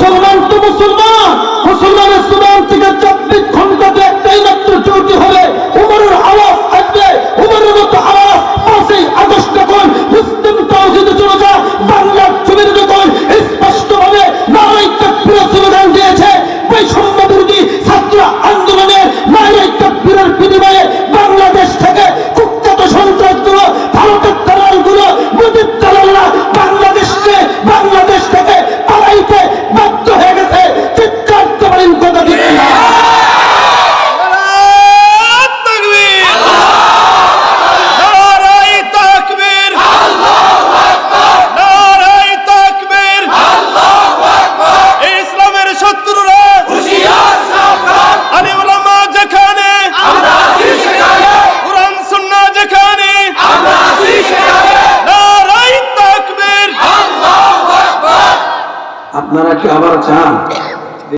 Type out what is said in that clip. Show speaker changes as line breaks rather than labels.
মুসলমান তো মুসলমান মুসলমানের আপনারা কি আবার চান